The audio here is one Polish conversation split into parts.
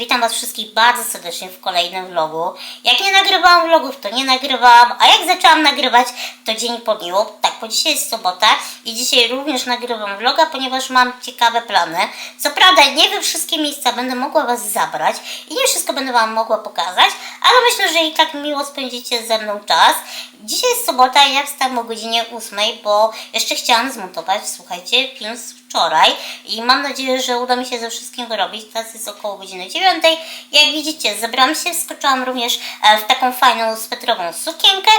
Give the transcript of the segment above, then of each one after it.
witam Was wszystkich bardzo serdecznie w kolejnym vlogu. Jak nie nagrywałam vlogów, to nie nagrywałam, a jak zaczęłam nagrywać, to dzień po dniu. Tak, bo dzisiaj jest sobota i dzisiaj również nagrywam vloga, ponieważ mam ciekawe plany. Co prawda nie we wszystkie miejsca będę mogła Was zabrać i nie wszystko będę Wam mogła pokazać, ale myślę, że i tak miło spędzicie ze mną czas. Dzisiaj jest sobota i ja wstałam o godzinie 8, bo jeszcze chciałam zmontować, słuchajcie, film z wczoraj i mam nadzieję, że uda mi się ze wszystkim wyrobić. Teraz jest około godziny 9. Jak widzicie, zebrałam się, wskoczyłam również e, w taką fajną swetrową sukienkę,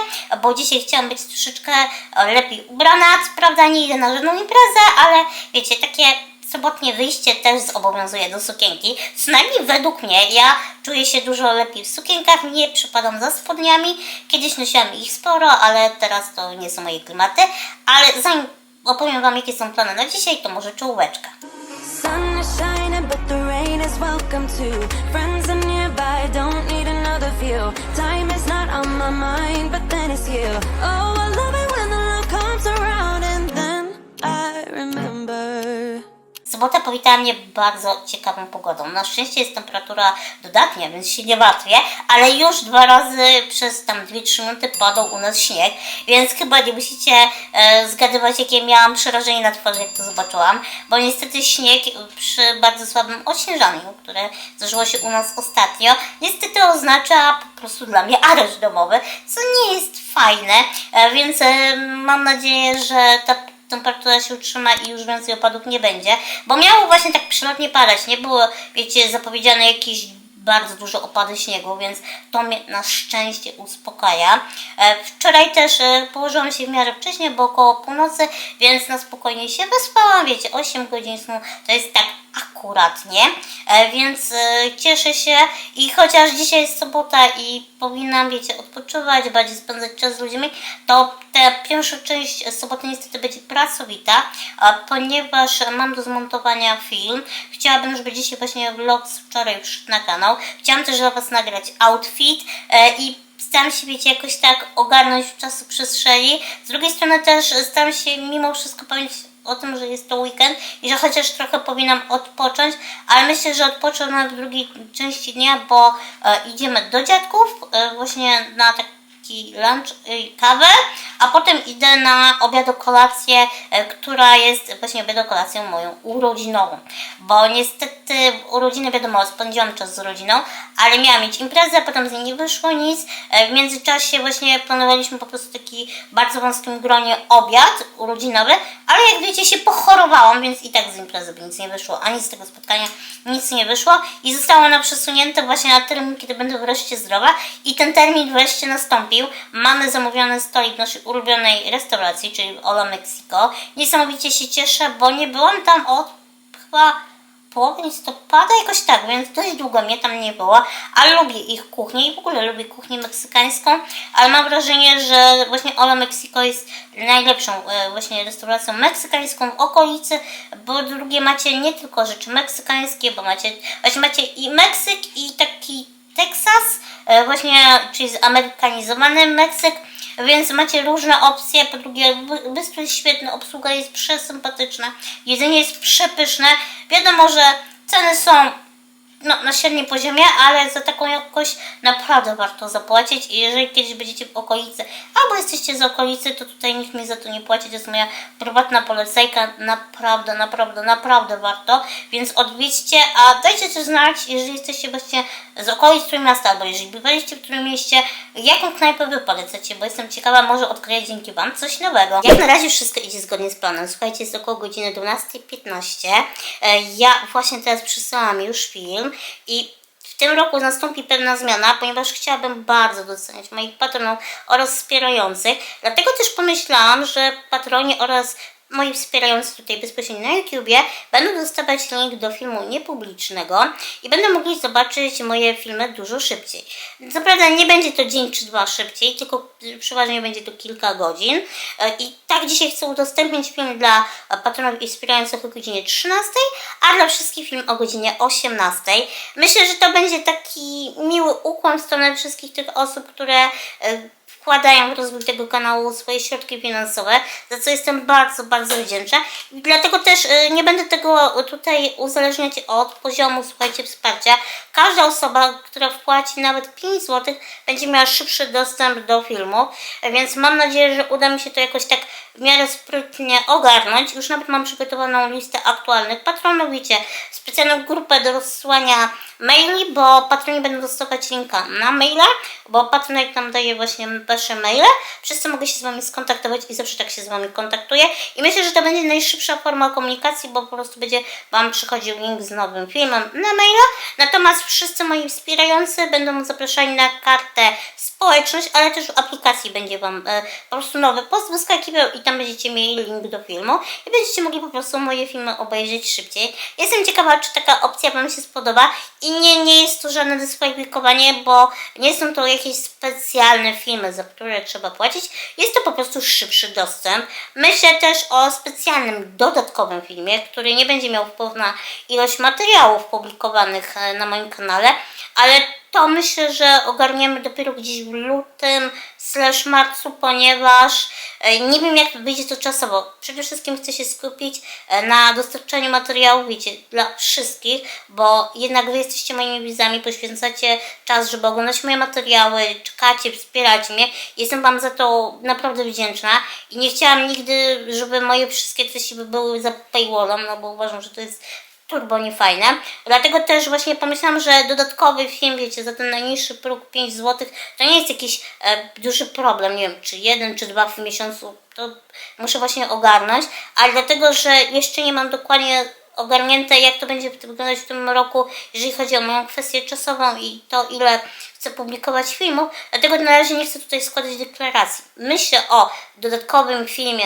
bo dzisiaj chciałam być troszeczkę e, lepiej ubrana. Co prawda nie idę na żadną imprezę, ale wiecie, takie sobotnie wyjście też zobowiązuje do sukienki. Co najmniej według mnie ja czuję się dużo lepiej w sukienkach, nie przypadam za spodniami. Kiedyś nosiłam ich sporo, ale teraz to nie są moje klimaty. Ale zanim opowiem Wam, jakie są plany na dzisiaj, to może czołóweczka. I remember. Sobota powitała mnie bardzo ciekawą pogodą. Na szczęście jest temperatura dodatnia, więc się nie martwię, ale już dwa razy przez tam 2-3 minuty padał u nas śnieg, więc chyba nie musicie e, zgadywać, jakie miałam przerażenie na twarzy, jak to zobaczyłam, bo niestety śnieg przy bardzo słabym odśnieżaniu, które zdarzyło się u nas ostatnio, niestety oznacza po prostu dla mnie areszt domowy, co nie jest fajne, e, więc e, mam nadzieję, że ta temperatura się utrzyma i już więcej opadów nie będzie, bo miało właśnie tak przelotnie padać, nie było, wiecie, zapowiedziane jakieś bardzo duże opady śniegu, więc to mnie na szczęście uspokaja. E, Wczoraj też e, położyłam się w miarę wcześnie, bo około północy, więc na spokojnie się wyspałam, wiecie, 8 godzin snu to jest tak akuratnie, e, więc e, cieszę się i chociaż dzisiaj jest sobota i powinnam, wiecie, odpoczywać, bardziej spędzać czas z ludźmi, to ta pierwsza część soboty niestety będzie pracowita, ponieważ mam do zmontowania film. Chciałabym, żeby dzisiaj właśnie vlog z wczoraj wszedł na kanał. Chciałam też dla Was nagrać outfit e, i staram się, wiecie, jakoś tak ogarnąć w czasu przestrzeni. Z drugiej strony też staram się mimo wszystko pamiętać o tym, że jest to weekend i że chociaż trochę powinnam odpocząć, ale myślę, że odpocznę w drugiej części dnia, bo e, idziemy do dziadków e, właśnie na taki lunch i kawę, a potem idę na obiad kolację, e, która jest właśnie obiad kolacją moją urodzinową, bo niestety urodziny wiadomo, spędziłam czas z rodziną, ale miałam mieć imprezę, potem z niej nie wyszło nic. E, W międzyczasie właśnie planowaliśmy po prostu taki bardzo wąskim gronie obiad urodzinowy, ale jak wiecie się pochorowałam, więc i tak z imprezy by nic nie wyszło, ani z tego spotkania nic nie wyszło i zostało ona przesunięte właśnie na termin, kiedy będę wreszcie zdrowa i ten termin wreszcie nastąpił. Mamy zamówiony stolik w naszej ulubionej restauracji, czyli Ola Mexico. Niesamowicie się cieszę, bo nie byłam tam od chyba połowy listopada, jakoś tak, więc dość długo mnie tam nie było, ale lubię ich kuchnię i w ogóle lubię kuchnię meksykańską, ale mam wrażenie, że właśnie Ola Mexico jest najlepszą e, właśnie restauracją meksykańską w okolicy, bo drugie macie nie tylko rzeczy meksykańskie, bo macie, właśnie macie i Meksyk i taki Teksas, e, właśnie, czyli zamerykanizowany Meksyk, więc macie różne opcje. Po drugie, wy- wystrój jest świetny, obsługa jest przesympatyczna, jedzenie jest przepyszne. Wiadomo, że ceny są no, na średnim poziomie, ale za taką jakość naprawdę warto zapłacić i jeżeli kiedyś będziecie w okolicy, albo jesteście z okolicy, to tutaj nikt mi za to nie płaci, to jest moja prywatna polecajka, naprawdę, naprawdę, naprawdę warto, więc odwiedźcie, a dajcie też znać, jeżeli jesteście właśnie z okolic Trójmiasta, albo jeżeli bywaliście w Trójmieście, jaką knajpę wy polecacie, bo jestem ciekawa, może odkryję dzięki Wam coś nowego. Jak na razie wszystko idzie zgodnie z planem, słuchajcie, jest około godziny 12.15, E, ja właśnie teraz przysłałam już film i w tym roku nastąpi pewna zmiana, ponieważ chciałabym bardzo doceniać moich patronów oraz wspierających. Dlatego też pomyślałam, że patroni oraz moi wspierający tutaj bezpośrednio na YouTubie będą dostawać link do filmu niepublicznego i będą mogli zobaczyć moje filmy dużo szybciej. Co prawda nie będzie to dzień czy dwa szybciej, tylko przeważnie będzie to kilka godzin. E, I tak dzisiaj chcę udostępnić film dla patronów i wspierających o godzinie 13, a dla wszystkich film o godzinie 18. Myślę, że to będzie taki miły ukłon w stronę wszystkich tych osób, które e, wkładają w rozwój tego kanału swoje środki finansowe, za co jestem bardzo, bardzo wdzięczna. Dlatego też y, nie będę tego tutaj uzależniać od poziomu, słuchajcie, wsparcia. Każda osoba, która wpłaci nawet 5 zł, będzie miała szybszy dostęp do filmu, więc mam nadzieję, że uda mi się to jakoś tak w miarę sprytnie ogarnąć. Już nawet mam przygotowaną listę aktualnych patronów, wiecie, specjalną grupę do rozsłania maili, bo patroni będą dostawać linka na maila, bo patronek nam daje właśnie wasze maile, co mogę się z wami skontaktować i zawsze tak się z wami kontaktuję. I myślę, że to będzie najszybsza forma komunikacji, bo po prostu będzie wam przychodził link z nowym filmem na maila. Natomiast wszyscy moi wspierający będą zapraszani na kartę społeczność, ale też w aplikacji będzie wam e, po prostu nowy post wyskakiwał i tam będziecie mieli link do filmu i będziecie mogli po prostu moje filmy obejrzeć szybciej. Jestem ciekawa, czy taka opcja wam się spodoba i nie, nie jest to żadne dyskwalifikowanie, bo nie są to jakieś specjalne filmy, za które trzeba płacić. Jest to po prostu szybszy dostęp. Myślę też o specjalnym, dodatkowym filmie, który nie będzie miał wpływu na ilość materiałów publikowanych e, na moim kanale, ale to myślę, że ogarniemy dopiero gdzieś w lutym slash marcu, ponieważ e, nie wiem jak wyjdzie to czasowo. Przede wszystkim chcę się skupić e, na dostarczaniu materiałów, wiecie, dla wszystkich, bo jednak wy jesteście moimi widzami, poświęcacie czas, żeby oglądać moje materiały, czekacie, wspieracie mnie. Jestem wam za to naprawdę wdzięczna i nie chciałam nigdy, żeby moje wszystkie treści by były za paywallem, no bo uważam, że to jest turbo niefajne. Dlatego też właśnie pomyślałam, że dodatkowy film, wiecie, za ten najniższy próg 5 zł, to nie jest jakiś e, duży problem, nie wiem, czy jeden, czy dwa w miesiącu, to muszę właśnie ogarnąć, ale dlatego, że jeszcze nie mam dokładnie ogarnięte, jak to będzie wyglądać w tym roku, jeżeli chodzi o moją kwestię czasową i to, ile chcę publikować filmów, dlatego na razie nie chcę tutaj składać deklaracji. Myślę o dodatkowym filmie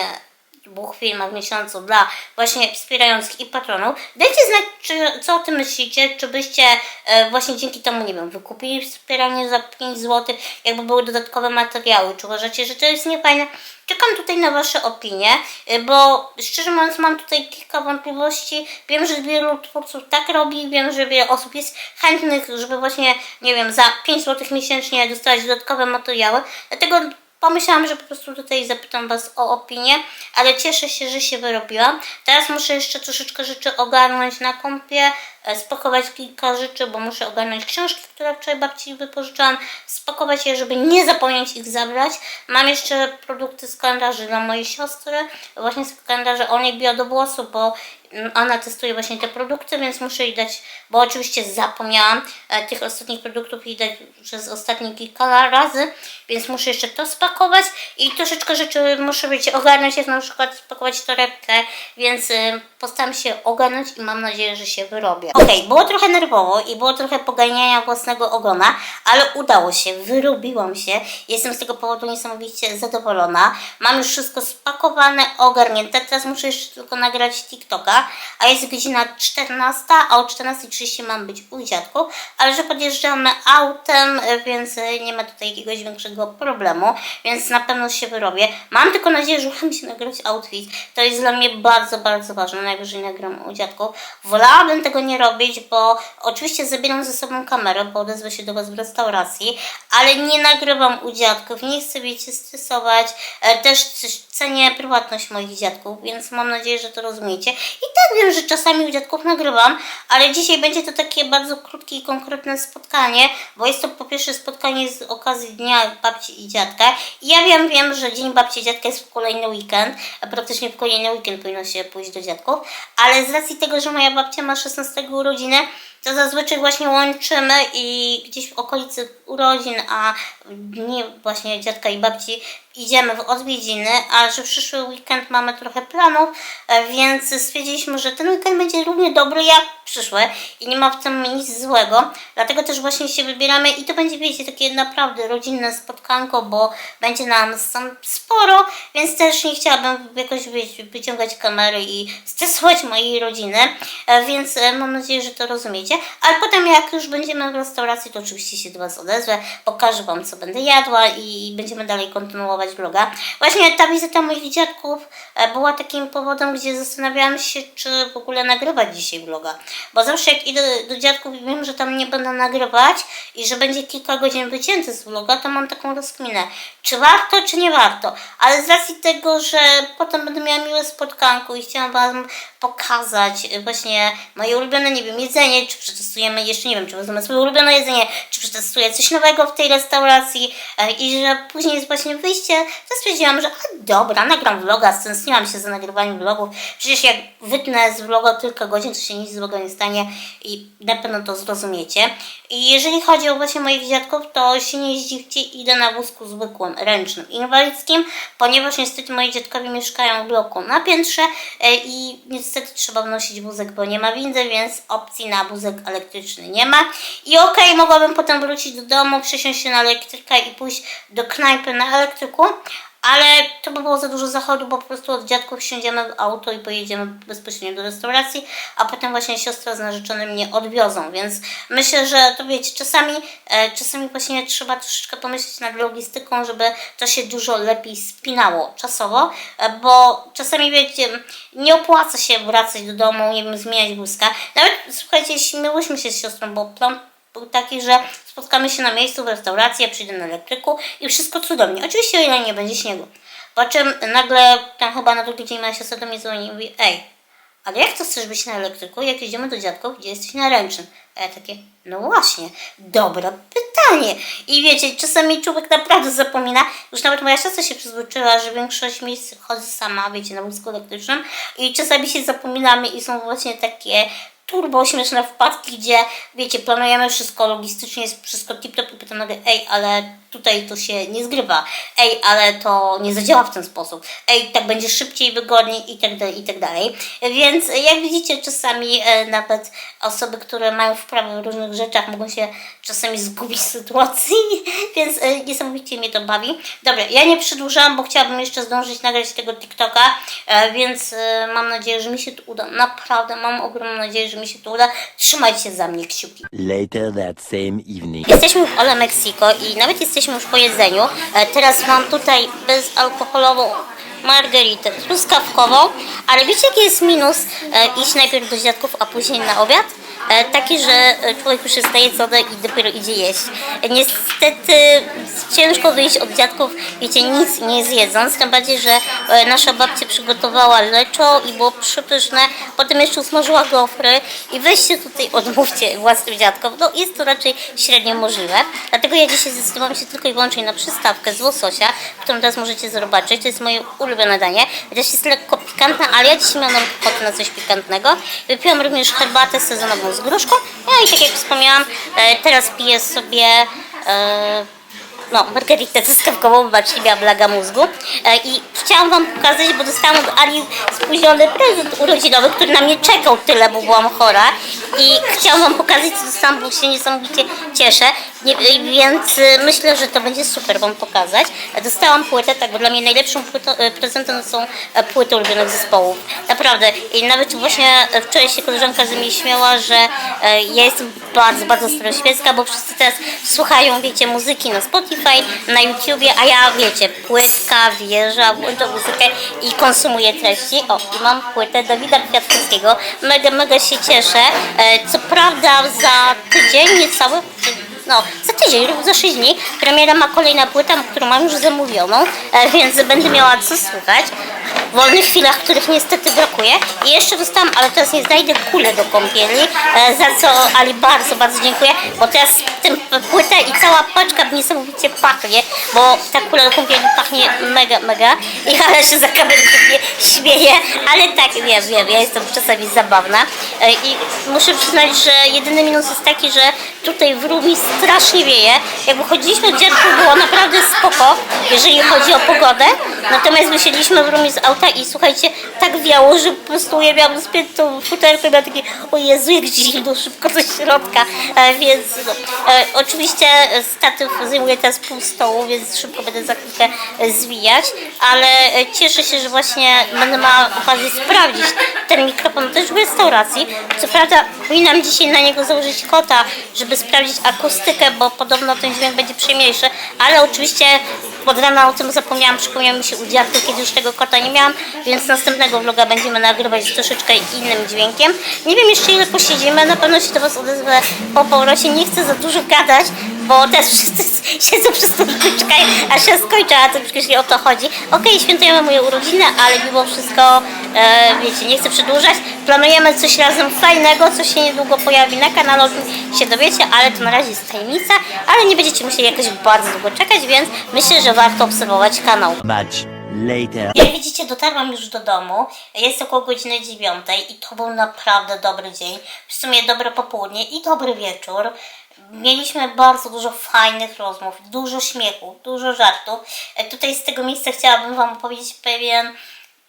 dwóch filmach w miesiącu dla właśnie wspierających i patronów. Dajcie znać, czy, co o tym myślicie, czy byście e, właśnie dzięki temu, nie wiem, wykupili wspieranie za 5 zł, jakby były dodatkowe materiały, czy uważacie, że to jest niefajne? Czekam tutaj na Wasze opinie, e, bo szczerze mówiąc mam tutaj kilka wątpliwości. Wiem, że wielu twórców tak robi, wiem, że wiele osób jest chętnych, żeby właśnie, nie wiem, za 5 zł miesięcznie dostawać dodatkowe materiały, dlatego Pomyślałam, że po prostu tutaj zapytam Was o opinię, ale cieszę się, że się wyrobiłam. Teraz muszę jeszcze troszeczkę rzeczy ogarnąć na kompie, e, spakować kilka rzeczy, bo muszę ogarnąć książki, które wczoraj babci wypożyczałam, spakować je, żeby nie zapomnieć ich zabrać. Mam jeszcze produkty z kalendarzy dla mojej siostry, właśnie z kalendarza o niej bio do włosów, bo mm, ona testuje właśnie te produkty, więc muszę jej dać, bo oczywiście zapomniałam e, tych ostatnich produktów jej dać przez ostatnie kilka razy, więc muszę jeszcze to spakować i troszeczkę rzeczy muszę wiecie, ogarnąć, jak na przykład spakować torebkę, więc y, postaram się ogarnąć i mam nadzieję, że się wyrobię. Okej, było trochę nerwowo i było trochę poganiania własnego ogona, ale udało się, wyrobiłam się, jestem z tego powodu niesamowicie zadowolona. Mam już wszystko spakowane, ogarnięte, teraz muszę jeszcze tylko nagrać TikToka, a jest godzina 14, a o 14.30 mam być u dziadków, ale że podjeżdżamy autem, więc nie ma tutaj jakiegoś większego problemu, więc na pewno się wyrobię. Mam tylko nadzieję, że uda mi się nagrać outfit. To jest dla mnie bardzo, bardzo ważne. Najwyżej nagram u dziadków. Wolałabym tego nie robić, bo oczywiście zabieram ze sobą kamerę, bo odezwę się do Was w restauracji, ale nie nagrywam u dziadków. Nie chcę, wiecie, stresować. E, Też cenię prywatność moich dziadków, więc mam nadzieję, że to rozumiecie. I tak wiem, że czasami u dziadków nagrywam, ale dzisiaj będzie to takie bardzo krótkie i konkretne spotkanie, bo jest to po pierwsze spotkanie z okazji Dnia Babci i Dziadka. I ja wiem, wiem, że Dzień Babci i Dziadka jest w kolejny weekend, a praktycznie w kolejny weekend powinno się pójść do dziadków, ale z racji tego, że moja babcia ma 16 urodziny, to zazwyczaj właśnie łączymy i gdzieś w okolicy urodzin, a dni właśnie dziadka i babci idziemy w odwiedziny, a że przyszły weekend mamy trochę planów, e, więc stwierdziliśmy, że ten weekend będzie równie dobry jak przyszły i nie ma w tym nic złego. Dlatego też właśnie się wybieramy i to będzie, wiecie, takie naprawdę rodzinne spotkanko, bo będzie nam sporo, więc też nie chciałabym jakoś wyciągać kamery i stresować mojej rodziny, e, więc e, mam nadzieję, że to rozumiecie. Ale potem jak już będziemy w restauracji, to oczywiście się do Was odezwę, pokażę Wam, co będę jadła i będziemy dalej kontynuować vloga. Właśnie ta wizyta moich dziadków e, była takim powodem, gdzie zastanawiałam się, czy w ogóle nagrywać dzisiaj vloga. Bo zawsze jak idę do dziadków i wiem, że tam nie będę nagrywać i że będzie kilka godzin wycięte z vloga, to mam taką rozkminę, czy warto, czy nie warto. Ale z racji tego, że potem będę miała miłe spotkanko i chciałam Wam pokazać e, właśnie moje ulubione, nie wiem, jedzenie, czy przetestujemy, jeszcze nie wiem, czy wezmę swoje ulubione jedzenie, czy przetestuję coś nowego w tej restauracji e, i że później jest właśnie wyjście, to stwierdziłam, że a, dobra, nagram vloga, stęskniłam się za nagrywaniem vlogów, przecież jak wytnę z vloga kilka godzin, to się nic złego nie stanie i na pewno to zrozumiecie. I jeżeli chodzi o właśnie moich dziadków, to się nie zdziwcie, idę na wózku zwykłym, ręcznym, inwalidzkim, ponieważ niestety moi dziadkowie mieszkają w bloku na piętrze e, i niestety trzeba wnosić wózek, bo nie ma windy, więc opcji na wózek elektryczny nie ma. I okej, mogłabym potem wrócić do domu, przesiąść się na elektrykę i pójść do knajpy na elektryku, ale to by było za dużo zachodu, bo po prostu od dziadków wsiądziemy w auto i pojedziemy bezpośrednio do restauracji, a potem właśnie siostra z narzeczonym mnie odwiozą, więc myślę, że to wiecie, czasami, e, czasami właśnie trzeba troszeczkę pomyśleć nad logistyką, żeby to się dużo lepiej spinało czasowo, e, bo czasami wiecie, nie opłaca się wracać do domu, nie wiem, zmieniać wózka. Nawet słuchajcie, śmiałyśmy się z siostrą, bo plan był taki, że spotkamy się na miejscu w restauracji, ja przyjdę na elektryku i wszystko cudownie. Oczywiście o ile nie będzie śniegu. Po czym nagle tam chyba na drugi dzień moja siostra do mnie dzwoni i mówi, ej, ale jak to chcesz być na elektryku, jak jedziemy do dziadków, gdzie jesteś na ręcznym? A ja takie, no właśnie, dobre pytanie. I wiecie, czasami człowiek naprawdę zapomina, już nawet moja siostra się przyzwyczaiła, że większość miejsc chodzę sama, wiecie, na wózku elektrycznym i czasami się zapominamy i są właśnie takie turbo śmieszne wpadki, gdzie wiecie, planujemy wszystko logistycznie, jest wszystko tip-top i potem nagle, ej, ale tutaj to się nie zgrywa, ej, ale to nie zadziała w ten sposób, ej, tak będzie szybciej, wygodniej i tak dalej, i tak dalej. Więc jak widzicie, czasami e, nawet osoby, które mają wprawę w różnych rzeczach mogą się czasami zgubić w sytuacji, więc e, niesamowicie mnie to bawi. Dobra, ja nie przedłużam, bo chciałabym jeszcze zdążyć nagrać tego TikToka, e, więc mam nadzieję, że mi się to uda. Naprawdę mam ogromną nadzieję, że mi się to uda. Trzymajcie za mnie kciuki. Later that same evening. Jesteśmy w Ole Mexico i nawet jesteśmy już po jedzeniu. E, Teraz mam tutaj bezalkoholową margaritę truskawkową, ale wiecie jaki jest minus e, iść najpierw do dziadków, a później na obiad? E, Taki, że człowiek już jest najedzony i dopiero idzie jeść. Niestety ciężko wyjść od dziadków, wiecie, nic nie zjedząc, tym bardziej, że e, nasza babcia przygotowała leczo i było przepyszne, potem jeszcze usmażyła gofry i weźcie tutaj odmówcie własnym dziadkom, no jest to raczej średnio możliwe, dlatego ja dzisiaj zdecydowałam się tylko i wyłącznie na przystawkę z łososia, którą teraz możecie zobaczyć, to jest moje ulubione danie, chociaż jest lekko pikantne, ale ja dzisiaj miałam ochotę na coś pikantnego, wypiłam również herbatę sezonową z gruszką, no i tak jak wspomniałam, e, teraz piję sobie e, no, margaritę truskawkową, wybaczcie, miałam mózgu. E, I chciałam Wam pokazać, bo dostałam od Ali spóźniony prezent urodzinowy, który na mnie czekał tyle, bo byłam chora. I chciałam Wam pokazać, co dostałam, bo się niesamowicie cieszę. Nie, e, więc e, myślę, że to będzie super Wam pokazać. E, Dostałam płytę, tak, bo dla mnie najlepszą płytą, prezentem są płyty ulubionych zespołów. Naprawdę. I nawet właśnie e, wczoraj się koleżanka ze mnie śmiała, że e, ja jestem bardzo, bardzo staroświecka, bo wszyscy teraz słuchają, wiecie, muzyki na Spotify, na YouTubie, a ja, wiecie, płytka, wieża, włączam muzykę i konsumuję treści. O, i mam płytę Dawida Kwiatkowskiego. Mega, mega się cieszę. E, co prawda za tydzień, niecały, no, za tydzień, lub za 6 dni premiera ma kolejna płyta, którą mam już zamówioną, e, więc będę miała co słuchać w wolnych chwilach, których niestety brakuje. I jeszcze dostałam, ale teraz nie znajdę kulę do kąpieli, e, za co Ali bardzo, bardzo dziękuję, bo teraz tym płytę i cała paczka niesamowicie pachnie, bo ta kula do kąpieli pachnie mega, mega. I ale się za kamerą śmieję, ale tak, wiem, wiem, ja jestem czasami zabawna. E, I muszę przyznać, że jedyny minus jest taki, że tutaj w Rumi strasznie wieje. Jak wychodziliśmy od dziadków było naprawdę spoko, jeżeli chodzi o pogodę. Natomiast wysiedliśmy w Rumi z auta i słuchajcie, tak wiało, że po prostu ja miałam spiętą futerkę i miałam takie, o Jezu, jak zimno, szybko do środka, e, więc e, oczywiście statyw zajmuje teraz pół stołu, więc szybko będę za chwilkę zwijać, ale e, cieszę się, że właśnie będę miała okazję sprawdzić ten mikrofon też w restauracji. Co prawda powinnam dzisiaj na niego założyć kota, żeby sprawdzić akustykę, bo podobno ten dźwięk będzie przyjemniejszy, ale oczywiście od rana o tym zapomniałam, przypomniał mi się u kiedy już tego kota nie miałam, więc następnego vloga będziemy nagrywać z troszeczkę innym dźwiękiem. Nie wiem jeszcze ile posiedzimy, na pewno się do Was odezwę po powrocie, nie chcę za dużo gadać, bo też wszyscy siedzą przez stoliczkę, aż się skończę, a to przecież nie o to chodzi. Okej, świętujemy moje urodziny, ale mimo wszystko, e, wiecie, nie chcę przedłużać. Planujemy coś razem fajnego, co się niedługo pojawi na kanale, o tym się dowiecie, ale to na razie jest tajemnica, ale nie będziecie musieli jakoś bardzo długo czekać, więc myślę, że warto obserwować kanał. Much later. Jak widzicie, dotarłam już do domu. Jest około godziny dziewiątej i to był naprawdę dobry dzień. W sumie dobre popołudnie i dobry wieczór. Mieliśmy bardzo dużo fajnych rozmów, dużo śmiechu, dużo żartów. E, Tutaj z tego miejsca chciałabym Wam opowiedzieć pewien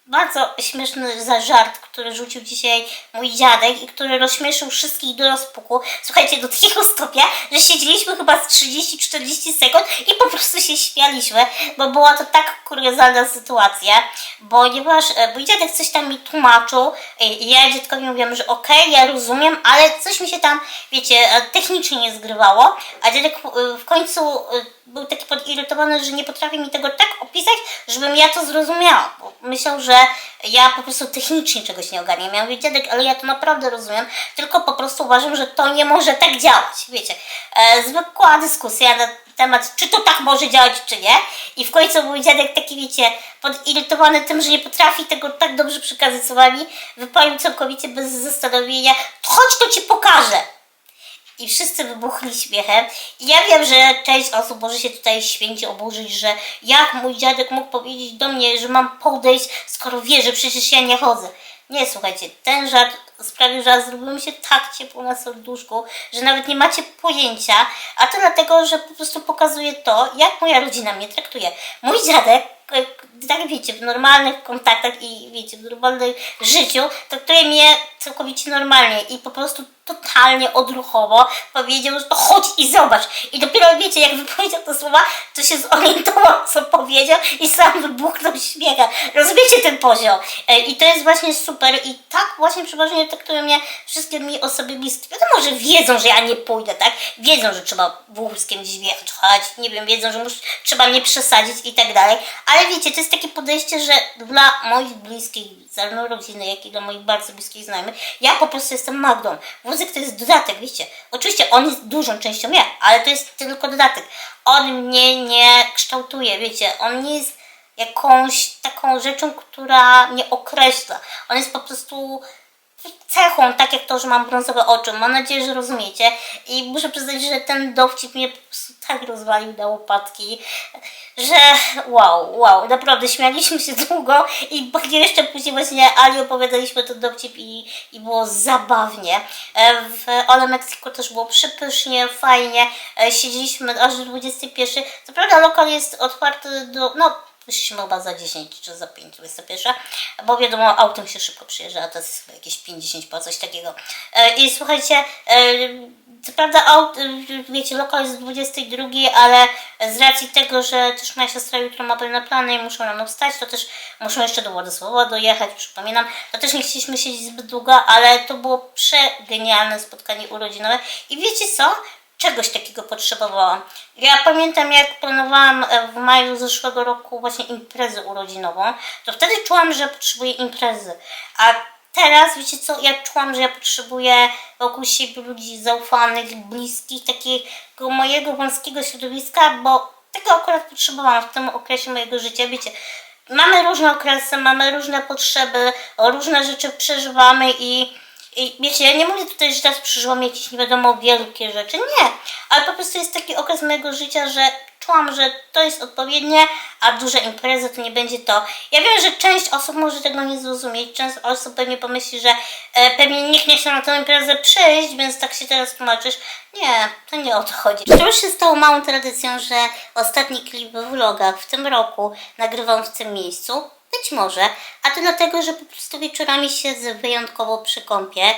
bardzo śmieszny za żart, który rzucił dzisiaj mój dziadek i który rozśmieszył wszystkich do rozpuku. Słuchajcie, do takiego stopnia, że siedzieliśmy chyba z 30-40 sekund i po prostu się śmialiśmy, bo była to tak kuriozalna sytuacja, ponieważ e, mój dziadek coś tam mi tłumaczył i ja dziadkowi mówiłam, że okej, ja rozumiem, ale coś mi się tam, wiecie, e, technicznie nie zgrywało, a dziadek e, w końcu był taki podirytowany, że nie potrafi mi tego tak opisać, żebym ja to zrozumiała. Bo myślał, że ja po prostu technicznie czegoś nie ogarniam. Ja mówię, dziadek, ale ja to naprawdę rozumiem, tylko po prostu uważam, że to nie może tak działać. Wiecie, e, zwykła dyskusja na temat, czy to tak może działać, czy nie. I w końcu mój dziadek taki, wiecie, podirytowany tym, że nie potrafi tego tak dobrze przekazać słowami, wypalił całkowicie bez zastanowienia, chodź, to ci pokażę. I wszyscy wybuchli śmiechem. I ja wiem, że część osób może się tutaj święci oburzyć, że jak mój dziadek mógł powiedzieć do mnie, że mam podejść, skoro wie, że przecież ja nie chodzę. Nie, słuchajcie, ten żart sprawił, że zrobiło mi się tak ciepło na serduszku, że nawet nie macie pojęcia, a to dlatego, że po prostu pokazuje to, jak moja rodzina mnie traktuje. Mój dziadek, tak wiecie, w normalnych kontaktach i wiecie, w normalnym życiu, traktuje mnie całkowicie normalnie i po prostu totalnie odruchowo powiedział, że to chodź i zobacz. I dopiero wiecie, jak wypowiedział te słowa, to się zorientował, co powiedział i sam wybuchnął śmiechem. Rozumiecie ten poziom? E, I to jest właśnie super i tak właśnie przeważnie traktują mnie wszystkie mi osoby bliskie. Wiadomo, że wiedzą, że ja nie pójdę, tak? Wiedzą, że trzeba wózkiem gdzieś wjechać, nie wiem, wiedzą, że mus, trzeba mnie przesadzić i tak dalej. Ale wiecie, to jest takie podejście, że dla moich bliskich, zarówno rodziny, jak i dla moich bardzo bliskich znajomych, ja po prostu jestem Magdą. Wózek to jest dodatek, wiecie. Oczywiście on jest dużą częścią mnie, ale to jest tylko dodatek. On mnie nie kształtuje, wiecie. On nie jest jakąś taką rzeczą, która mnie określa. On jest po prostu cechą, tak jak to, że mam brązowe oczy. Mam nadzieję, że rozumiecie. I muszę przyznać, że ten dowcip mnie po prostu tak rozwalił na łopatki, że wow, wow, naprawdę śmialiśmy się długo i jeszcze później właśnie Ali opowiadaliśmy ten dowcip i, i było zabawnie. E, W Ole Mexico też było przepysznie, fajnie. E, Siedzieliśmy aż do 21. Co prawda lokal jest otwarty do, no Wyszliśmy chyba za 10 czy za 5, 21, bo wiadomo, autem się szybko przyjeżdża, a to jest jakieś 50 po coś takiego. E, I słuchajcie, co prawda aut, e, wiecie, lokal jest 22, ale z racji tego, że też moja siostra jutro ma pewne plany i muszą rano wstać, to też muszą jeszcze do Władysława dojechać, przypominam, to też nie chcieliśmy siedzieć zbyt długo, ale to było przegenialne spotkanie urodzinowe. I wiecie co? czegoś takiego potrzebowałam. Ja pamiętam, jak planowałam e, w maju zeszłego roku właśnie imprezę urodzinową, to wtedy czułam, że potrzebuję imprezy. A teraz, wiecie co, ja czułam, że ja potrzebuję wokół siebie ludzi zaufanych, bliskich, takiego mojego wąskiego środowiska, bo tego akurat potrzebowałam w tym okresie mojego życia. Wiecie, mamy różne okresy, mamy różne potrzeby, różne rzeczy przeżywamy i i wiecie, ja nie mówię tutaj, że teraz przeżyłam jakieś nie wiadomo wielkie rzeczy, nie. Ale po prostu jest taki okres mojego życia, że czułam, że to jest odpowiednie, a duże imprezy to nie będzie to. Ja wiem, że część osób może tego nie zrozumieć, część osób pewnie pomyśli, że e, pewnie nikt nie chce na tę imprezę przyjść, więc tak się teraz tłumaczysz. Nie, to nie o to chodzi. To już się stało małą tradycją, że ostatni klip w vlogach w tym roku nagrywam w tym miejscu. Być może, a to dlatego, że po prostu wieczorami się wyjątkowo przykąpię.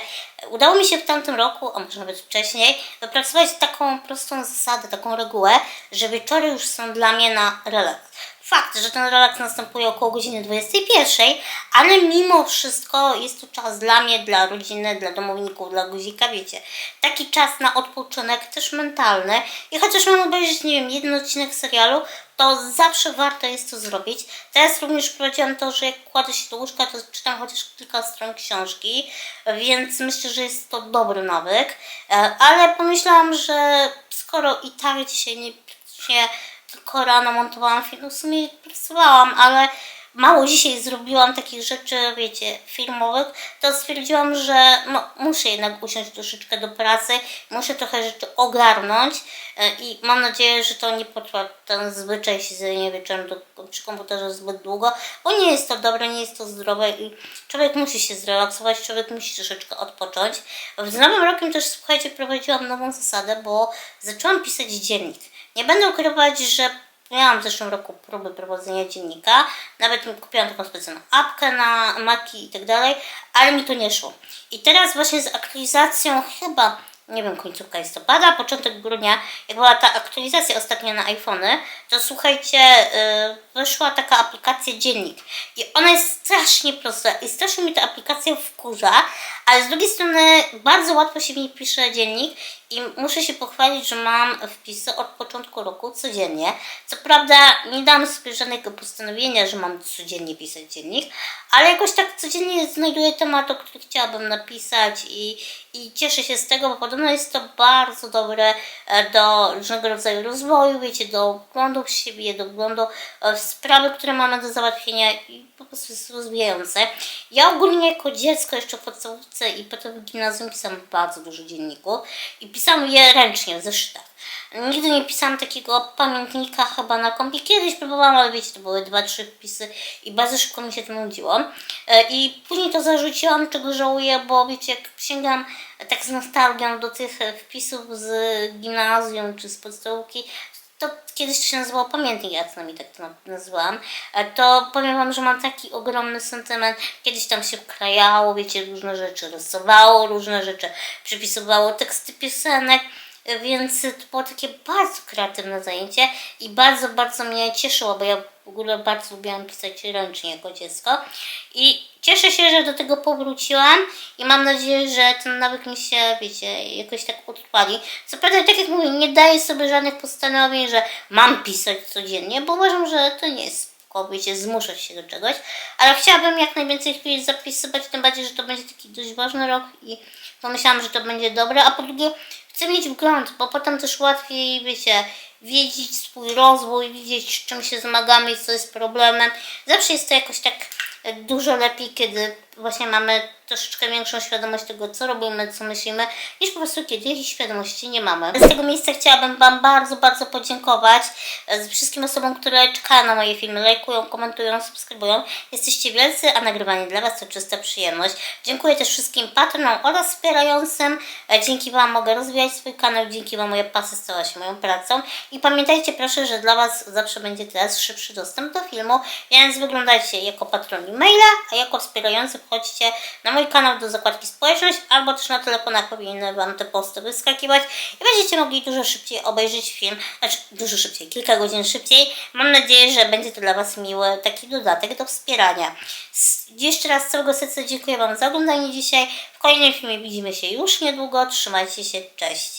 Udało mi się w tamtym roku, a może nawet wcześniej, wypracować taką prostą zasadę, taką regułę, że wieczory już są dla mnie na relaks. Fakt, że ten relaks następuje około godziny 21, ale mimo wszystko jest to czas dla mnie, dla rodziny, dla domowników, dla guzika, wiecie. Taki czas na odpoczynek, też mentalny. I chociaż mam obejrzeć, nie wiem, jeden odcinek serialu, to zawsze warto jest to zrobić. Teraz również wprowadziłam to, że jak kładę się do łóżka, to czytam chociaż kilka stron książki, więc myślę, że jest to dobry nawyk. E, Ale pomyślałam, że skoro i tak dzisiaj nie praktycznie tylko rano montowałam film, no w sumie ale mało dzisiaj zrobiłam takich rzeczy, wiecie, filmowych, to stwierdziłam, że no, muszę jednak usiąść troszeczkę do pracy, muszę trochę rzeczy ogarnąć e, i mam nadzieję, że to nie potrwa ten zwyczaj siedzenia wieczorem do, przy komputerze zbyt długo, bo nie jest to dobre, nie jest to zdrowe i człowiek musi się zrelaksować, człowiek musi troszeczkę odpocząć. Z nowym rokiem też, słuchajcie, prowadziłam nową zasadę, bo zaczęłam pisać dziennik. Nie będę ukrywać, że Miałam w zeszłym roku próby prowadzenia dziennika, nawet kupiłam taką specjalną apkę na Maki i tak dalej, ale mi to nie szło. I teraz właśnie z aktualizacją chyba, nie wiem, końcówka listopada, początek grudnia, jak była ta aktualizacja ostatnio na iPhony, to słuchajcie, yy, wyszła taka aplikacja Dziennik. I ona jest strasznie prosta i strasznie mi ta aplikacja wkurza, ale z drugiej strony bardzo łatwo się w niej pisze dziennik i muszę się pochwalić, że mam wpisy od początku roku codziennie. Co prawda nie dam sobie żadnego postanowienia, że mam codziennie pisać dziennik, ale jakoś tak codziennie znajduję temat, o który chciałabym napisać i, i cieszę się z tego, bo podobno jest to bardzo dobre e, do różnego rodzaju rozwoju, wiecie, do wglądu w siebie, do wglądu e, w sprawy, które mamy do załatwienia i po prostu jest rozwijające. Ja ogólnie jako dziecko jeszcze w podstawówce i potem w gimnazjum pisałam bardzo dużo dzienników i pisałam je ręcznie w zeszytach. Nigdy nie pisałam takiego pamiętnika chyba na kompie. Kiedyś próbowałam, ale wiecie, to były dwa, trzy wpisy i bardzo szybko mi się to nudziło. E, I później to zarzuciłam, czego żałuję, bo wiecie, jak sięgam tak z nostalgią do tych wpisów z gimnazjum czy z podstawówki, to kiedyś to się nazywało pamiętnik, ja przynajmniej tak to na- nazywałam, e, to powiem Wam, że mam taki ogromny sentyment. Kiedyś tam się wkrajało, wiecie, różne rzeczy, rysowało różne rzeczy, przypisywało teksty piosenek, więc to było takie bardzo kreatywne zajęcie i bardzo, bardzo mnie cieszyło, bo ja w ogóle bardzo lubiłam pisać ręcznie jako dziecko i cieszę się, że do tego powróciłam i mam nadzieję, że ten nawyk mi się, wiecie, jakoś tak utrwali. Co prawda, tak jak mówię, nie daję sobie żadnych postanowień, że mam pisać codziennie, bo uważam, że to nie jest spoko, wiecie, zmuszać się do czegoś, ale chciałabym jak najwięcej chwil zapisywać, tym bardziej, że to będzie taki dość ważny rok i pomyślałam, że to będzie dobre, a po drugie chcę mieć wgląd, bo potem też łatwiej, wiecie, wiedzieć swój rozwój, widzieć z czym się zmagamy i co jest problemem. Zawsze jest to jakoś tak e, dużo lepiej, kiedy właśnie mamy troszeczkę większą świadomość tego, co robimy, co myślimy, niż po prostu kiedy jakiejś świadomości nie mamy. Z tego miejsca chciałabym Wam bardzo, bardzo podziękować e, wszystkim osobom, które czekają na moje filmy, lajkują, komentują, subskrybują. Jesteście wielcy, a nagrywanie dla Was to czysta przyjemność. Dziękuję też wszystkim patronom oraz wspierającym. E, Dzięki Wam mogę rozwijać swój kanał, dzięki Wam moja pasja stała się moją pracą. I pamiętajcie proszę, że dla Was zawsze będzie teraz szybszy dostęp do filmu, więc wyglądajcie jako patroni maila, a jako wspierający wchodźcie na mój kanał do zakładki społeczność, albo też na telefonach powinny Wam te posty wyskakiwać i będziecie mogli dużo szybciej obejrzeć film, znaczy dużo szybciej, kilka godzin szybciej. Mam nadzieję, że będzie to dla Was miły taki dodatek do wspierania. Jeszcze raz z całego serca dziękuję Wam za oglądanie dzisiaj. W kolejnym filmie widzimy się już niedługo. Trzymajcie się, cześć!